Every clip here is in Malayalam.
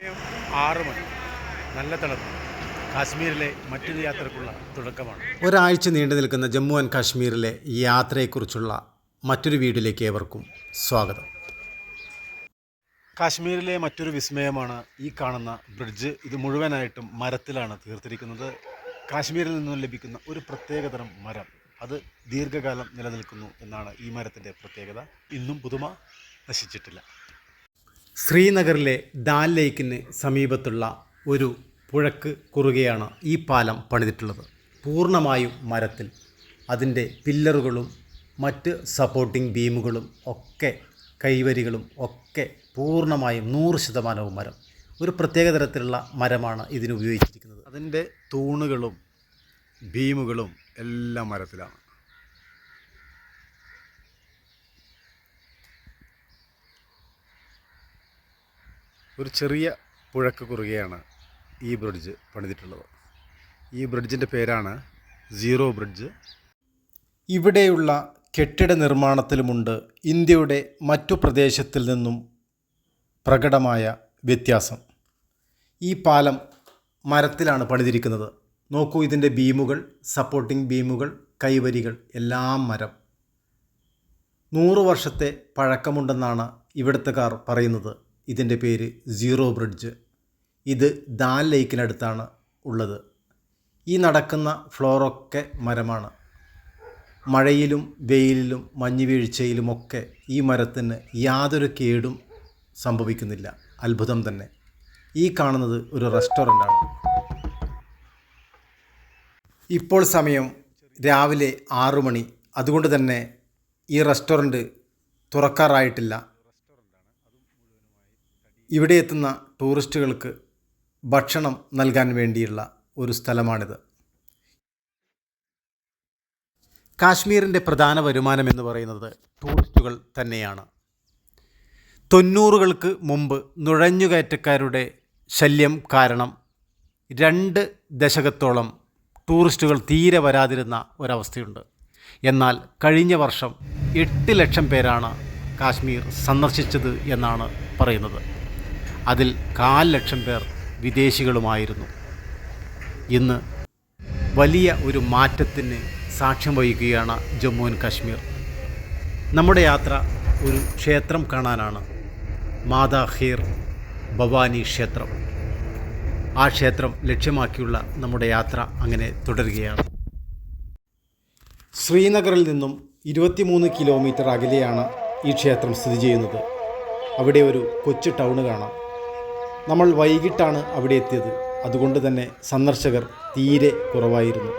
ആറ് മണി. നല്ല തണുപ്പ്. കാശ്മീരിലെ മറ്റൊരു യാത്രക്കുള്ള തുടക്കമാണ്. ഒരാഴ്ച നീണ്ടു നിൽക്കുന്ന ജമ്മു ആൻഡ് കാശ്മീരിലെ യാത്രയെക്കുറിച്ചുള്ള മറ്റൊരു വീഡിയോയിലേക്ക് ഏവർക്കും സ്വാഗതം. കാശ്മീരിലെ മറ്റൊരു വിസ്മയമാണ് ഈ കാണുന്ന ബ്രിഡ്ജ്. ഇത് മുഴുവനായിട്ടും മരത്തിലാണ് തീർത്തിരിക്കുന്നത്. കാശ്മീരിൽ നിന്നും ലഭിക്കുന്ന ഒരു പ്രത്യേകതരം മരം. അത് ദീർഘകാലം നിലനിൽക്കുന്നു എന്നാണ് ഈ മരത്തിന്റെ പ്രത്യേകത. ഇന്നും പുതുമ നശിച്ചിട്ടില്ല. ശ്രീനഗറിലെ ദാൽ ലേക്കിന് സമീപത്തുള്ള ഒരു പുഴക്ക് കുറുകെയാണ് ഈ പാലം പണിതിട്ടുള്ളത്. പൂർണമായും മരത്തിൽ. അതിന്റെ പില്ലറുകളും മറ്റ് സപ്പോർട്ടിംഗ് ബീമുകളും ഒക്കെ കൈവരികളും ഒക്കെ പൂർണമായും നൂറ് ശതമാനവും മരം. ഒരു പ്രത്യേക തരത്തിലുള്ള മരമാണ് ഇതിന് ഉപയോഗിച്ചിരിക്കുന്നത്. അതിന്റെ തൂണുകളും ഭീമുകളും എല്ലാം മരത്തിലാണ്. ഒരു ചെറിയ പുഴക്ക് കുറുകയാണ് ഈ ബ്രിഡ്ജ് പണിതിട്ടുള്ളത്. ഈ ബ്രിഡ്ജിന്റെ പേരാണ് സീറോ ബ്രിഡ്ജ്. ഇവിടെയുള്ള കെട്ടിട നിർമ്മാണത്തിലുമുണ്ട് ഇന്ത്യയുടെ മറ്റു പ്രദേശത്തിൽ നിന്നും പ്രകടമായ വ്യത്യാസം. ഈ പാലം മരത്തിലാണ് പണിതിരിക്കുന്നത്. നോക്കൂ ഇതിന്റെ ബീമുകൾ സപ്പോർട്ടിംഗ് ബീമുകൾ കൈവരികൾ എല്ലാം മരം. നൂറ് വർഷത്തെ പഴക്കമുണ്ടെന്നാണ് ഇവിടുത്തുകാർ പറയുന്നത്. ഇതിന്റെ പേര് സീറോ ബ്രിഡ്ജ്. ഇത് ദാൽ ലേക്കിനടുത്താണ് ഉള്ളത്. ഈ നടക്കുന്ന ഫ്ലോറൊക്കെ മരമാണ്. മഴയിലും വെയിലിലും മഞ്ഞ് വീഴ്ചയിലുമൊക്കെ ഈ മരത്തിന് യാതൊരു കേടും സംഭവിക്കുന്നില്ല. അത്ഭുതം തന്നെ. ഈ കാണുന്നത് ഒരു റെസ്റ്റോറന്റാണ്. ഇപ്പോൾ സമയം രാവിലെ ആറു മണി. അതുകൊണ്ട് തന്നെ ഈ റെസ്റ്റോറന്റ് തുറക്കാറായിട്ടില്ല. ഇവിടെ എത്തുന്ന ടൂറിസ്റ്റുകൾക്ക് ഭക്ഷണം നൽകാൻ വേണ്ടിയുള്ള ഒരു സ്ഥലമാണിത്. കാശ്മീരിന്റെ പ്രധാന വരുമാനം എന്ന് പറയുന്നത് ടൂറിസ്റ്റുകൾ തന്നെയാണ്. തൊണ്ണൂറുകൾക്ക് മുമ്പ് നുഴഞ്ഞുകയറ്റക്കാരുടെ ശല്യം കാരണം രണ്ട് ദശകത്തോളം ടൂറിസ്റ്റുകൾ തീരെ വരാതിരുന്ന ഒരവസ്ഥയുണ്ട്. എന്നാൽ കഴിഞ്ഞ വർഷം എട്ട് ലക്ഷം പേരാണ് കാശ്മീർ സന്ദർശിച്ചത് എന്നാണ് പറയുന്നത്. അതിൽ കാൽ ലക്ഷം പേർ വിദേശികളുമായിരുന്നു. ഇന്ന് വലിയ ഒരു മാറ്റത്തിന് സാക്ഷ്യം വഹിക്കുകയാണ് ജമ്മു ആൻഡ് കാശ്മീർ. നമ്മുടെ യാത്ര ഒരു ക്ഷേത്രം കാണാനാണ്. മാതാ ഖീർ ഭവാനി ക്ഷേത്രം. ആ ക്ഷേത്രം ലക്ഷ്യമാക്കിയുള്ള നമ്മുടെ യാത്ര അങ്ങനെ തുടരുകയാണ്. ശ്രീനഗറിൽ നിന്നും ഇരുപത്തിമൂന്ന് കിലോമീറ്റർ അകലെയാണ് ഈ ക്ഷേത്രം സ്ഥിതി ചെയ്യുന്നത്. അവിടെ ഒരു കൊച്ചു ടൗണ് കാണാം. നമ്മൾ വൈകിട്ടാണ് അവിടെ എത്തിയത്. അതുകൊണ്ട് തന്നെ സന്ദർശകർ തീരെ കുറവായിരുന്നു.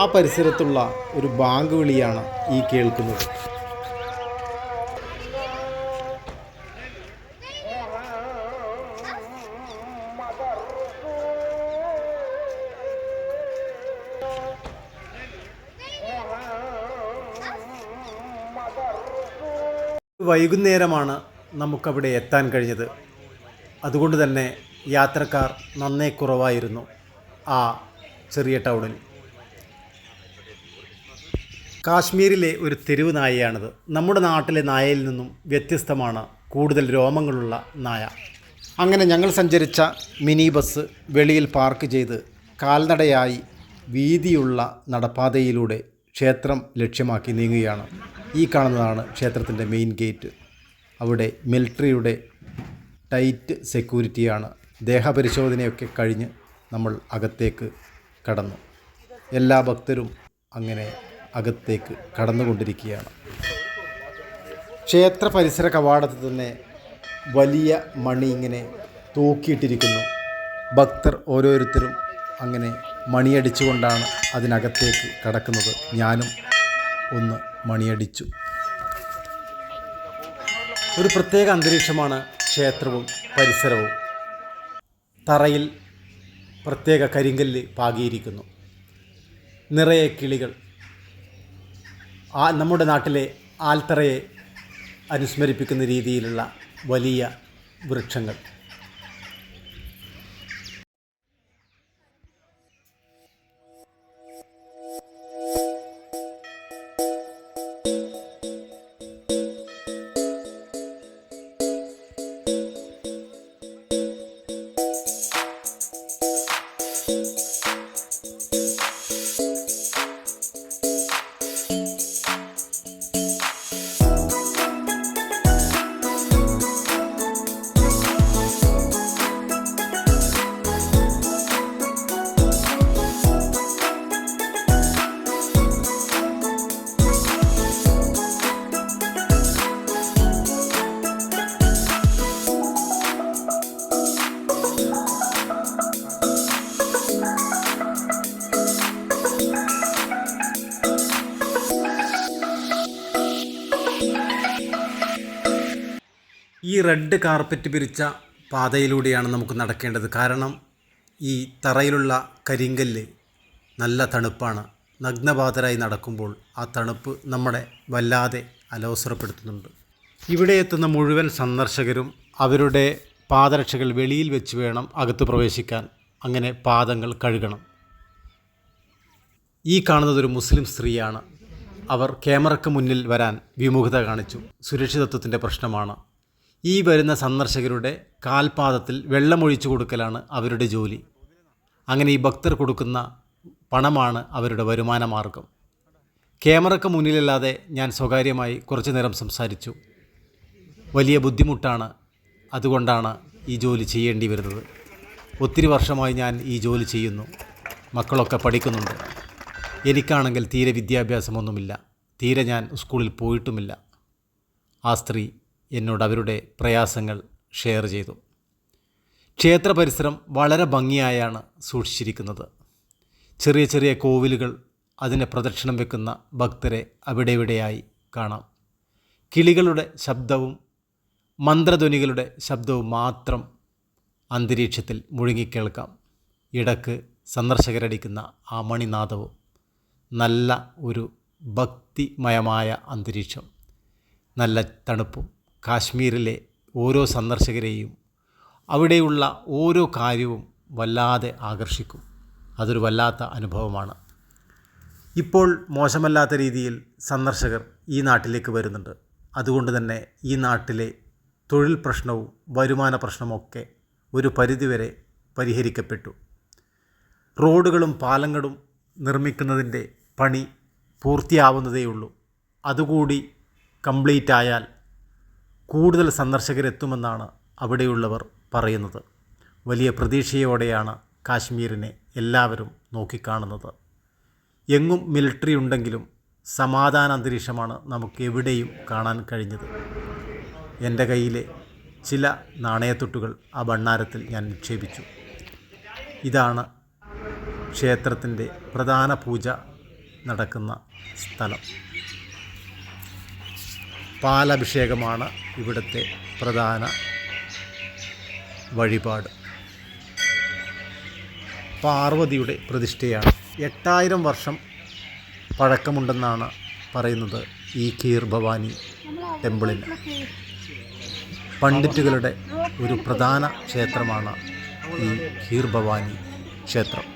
ആ പരിസരത്തുള്ള ഒരു ബാങ്ക് വിളിയാണ് ഈ കേൾക്കുന്നത്. വൈകുന്നേരമാണ് നമുക്കവിടെ എത്താൻ കഴിഞ്ഞത്. അതുകൊണ്ട് തന്നെ യാത്രക്കാർ നന്നേ കുറവായിരുന്നു ആ ചെറിയ ടൗണിൽ. കാശ്മീരിലെ ഒരു തെരുവ് നായയാണിത്. നമ്മുടെ നാട്ടിലെ നായയിൽ നിന്നും വ്യത്യസ്തമാണ് കൂടുതൽ രോമങ്ങളുള്ള നായ. അങ്ങനെ ഞങ്ങൾ സഞ്ചരിച്ച മിനി ബസ് വെളിയിൽ പാർക്ക് ചെയ്ത് കാൽനടയായി വീതിയുള്ള നടപ്പാതയിലൂടെ ക്ഷേത്രം ലക്ഷ്യമാക്കി നീങ്ങുകയാണ്. ഈ കാണുന്നതാണ് ക്ഷേത്രത്തിന്റെ മെയിൻ ഗേറ്റ്. അവിടെ മിലിറ്ററിയുടെ ടൈറ്റ് സെക്യൂരിറ്റിയാണ്. ദേഹപരിശോധനയൊക്കെ കഴിഞ്ഞ് നമ്മൾ അകത്തേക്ക് കടന്നു. എല്ലാ ഭക്തരും അങ്ങനെ അകത്തേക്ക് കടന്നുകൊണ്ടിരിക്കുകയാണ്. ക്ഷേത്ര പരിസര കവാടത്തിൽ തന്നെ വലിയ മണി ഇങ്ങനെ തൂക്കിയിട്ടിരിക്കുന്നു. ഭക്തർ ഓരോരുത്തരും അങ്ങനെ മണിയടിച്ചുകൊണ്ടാണ് അതിനകത്തേക്ക് കടക്കുന്നത്. ഞാനും ഒന്ന് മണിയടിച്ചു. ഒരു പ്രത്യേക അന്തരീക്ഷമാണ് ക്ഷേത്രവും പരിസരവും തറയിൽ പ്രത്യേക കരിങ്കല്ല് പാകിയിരിക്കുന്നു. നിറയെ കിളികൾ. ആ നമ്മുടെ നാട്ടിലെ ആൽത്തറയെ അനുസ്മരിപ്പിക്കുന്ന രീതിയിലുള്ള വലിയ വൃക്ഷങ്ങൾ. റെഡ് കാർപ്പറ്റ് പിരിച്ച പാതയിലൂടെയാണ് നമുക്ക് നടക്കേണ്ടത്. കാരണം ഈ തറയിലുള്ള കരിങ്കല്ല് നല്ല തണുപ്പാണ്. നഗ്നപാതരായി നടക്കുമ്പോൾ ആ തണുപ്പ് നമ്മളെ വല്ലാതെ അലോസരപ്പെടുത്തുന്നുണ്ട്. ഇവിടെ എത്തുന്ന മുഴുവൻ സന്ദർശകരും അവരുടെ പാദരക്ഷകൾ വെളിയിൽ വെച്ച് വേണം അകത്ത് പ്രവേശിക്കാൻ. അങ്ങനെ പാദങ്ങൾ കഴുകണം. ഈ കാണുന്നതൊരു മുസ്ലിം സ്ത്രീയാണ്. അവർ ക്യാമറയ്ക്ക് മുന്നിൽ വരാൻ വിമുഖത കാണിച്ചു. സുരക്ഷിതത്വത്തിന്റെ പ്രശ്നമാണ്. ഈ വരുന്ന സന്ദർശകരുടെ കാൽപാദത്തിൽ വെള്ളമൊഴിച്ചു കൊടുക്കലാണ് അവരുടെ ജോലി. അങ്ങനെ ഈ ഭക്തർ കൊടുക്കുന്ന പണമാണ് അവരുടെ വരുമാന മാർഗം ക്യാമറയ്ക്ക് മുന്നിലല്ലാതെ ഞാൻ സ്വകാര്യമായി കുറച്ചു നേരം സംസാരിച്ചു. വലിയ ബുദ്ധിമുട്ടാണ് അതുകൊണ്ടാണ് ഈ ജോലി ചെയ്യേണ്ടി വരുന്നത്. ഒത്തിരി വർഷമായി ഞാൻ ഈ ജോലി ചെയ്യുന്നു. മക്കളൊക്കെ പഠിക്കുന്നുണ്ട്. എനിക്കാണെങ്കിൽ തീരെ വിദ്യാഭ്യാസമൊന്നുമില്ല. തീരെ ഞാൻ സ്കൂളിൽ പോയിട്ടുമില്ല. ആ സ്ത്രീ എന്നോട് അവരുടെ പ്രയാസങ്ങൾ ഷെയർ ചെയ്തു. ക്ഷേത്ര പരിസരം വളരെ ഭംഗിയായാണ് സൂക്ഷിച്ചിരിക്കുന്നത്. ചെറിയ ചെറിയ കോവിലുകൾ അതിനെ പ്രദക്ഷിണം വെക്കുന്ന ഭക്തരെ അവിടെ ഇവിടെയായി കാണാം. കിളികളുടെ ശബ്ദവും മന്ത്രധ്വനികളുടെ ശബ്ദവും മാത്രം അന്തരീക്ഷത്തിൽ മുഴുങ്ങിക്കേൾക്കാം ഇടയ്ക്ക് സന്ദർശകരടിക്കുന്ന ആ മണിനാദവും നല്ല ഒരു ഭക്തിമയമായ അന്തരീക്ഷം നല്ല തണുപ്പും കാശ്മീരിലെ ഓരോ സന്ദർശകരെയും അവിടെയുള്ള ഓരോ കാര്യവും വല്ലാതെ ആകർഷിക്കും. അതൊരു വല്ലാത്ത അനുഭവമാണ്. ഇപ്പോൾ മോശമല്ലാത്ത രീതിയിൽ സന്ദർശകർ ഈ നാട്ടിലേക്ക് വരുന്നുണ്ട്. അതുകൊണ്ട് തന്നെ ഈ നാട്ടിലെ തൊഴിൽ പ്രശ്നവും വരുമാന പ്രശ്നമൊക്കെ ഒരു പരിധിവരെ പരിഹരിക്കപ്പെട്ടു. റോഡുകളും പാലങ്ങളും നിർമ്മിക്കുന്നതിന്റെ പണി പൂർത്തിയാവുന്നതേയുള്ളൂ. അതുകൂടി കംപ്ലീറ്റ് ആയാൽ കൂടുതൽ സന്ദർശകരെത്തുമെന്നാണ് അവിടെയുള്ളവർ പറയുന്നത്. വലിയ പ്രതീക്ഷയോടെയാണ് കാശ്മീരിനെ എല്ലാവരും നോക്കിക്കാണുന്നത്. എങ്ങും മിലിറ്ററി ഉണ്ടെങ്കിലും സമാധാന അന്തരീക്ഷമാണ് നമുക്ക് എവിടെയും കാണാൻ കഴിഞ്ഞത്. എന്റെ കയ്യിലെ ചില നാണയത്തുട്ടുകൾ ആ ഭണ്ണാരത്തിൽ ഞാൻ നിക്ഷേപിച്ചു. ഇതാണ് ക്ഷേത്രത്തിന്റെ പ്രധാന പൂജ നടക്കുന്ന സ്ഥലം. പാലഭിഷേകമാണ് ഇവിടുത്തെ പ്രധാന വഴിപാട്. പാർവതിയുടെ പ്രതിഷ്ഠയാണ്. എട്ടായിരം വർഷം പഴക്കമുണ്ടെന്നാണ് പറയുന്നത് ഈ കീർ ഭവാനി ടെമ്പിളിന്. പണ്ഡിറ്റുകളുടെ ഒരു പ്രധാന ക്ഷേത്രമാണ് ഈ കീർ ഭവാനി ക്ഷേത്രം.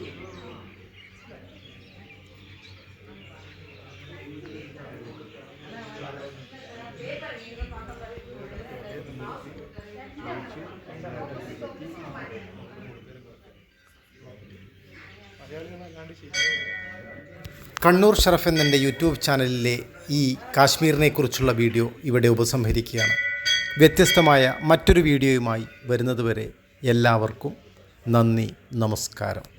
കണ്ണൂർ ഷറഫ് എന്നെ യൂട്യൂബ് ചാനലിലെ ഈ കാശ്മീരിനെ കുറിച്ചുള്ള വീഡിയോ ഇവിടെ ഉപസംഹരിക്കുകയാണ്. വ്യത്യസ്തമായ മറ്റൊരു വീഡിയോയുമായി വരുന്നതുവരെ എല്ലാവർക്കും നന്ദി നമസ്കാരം.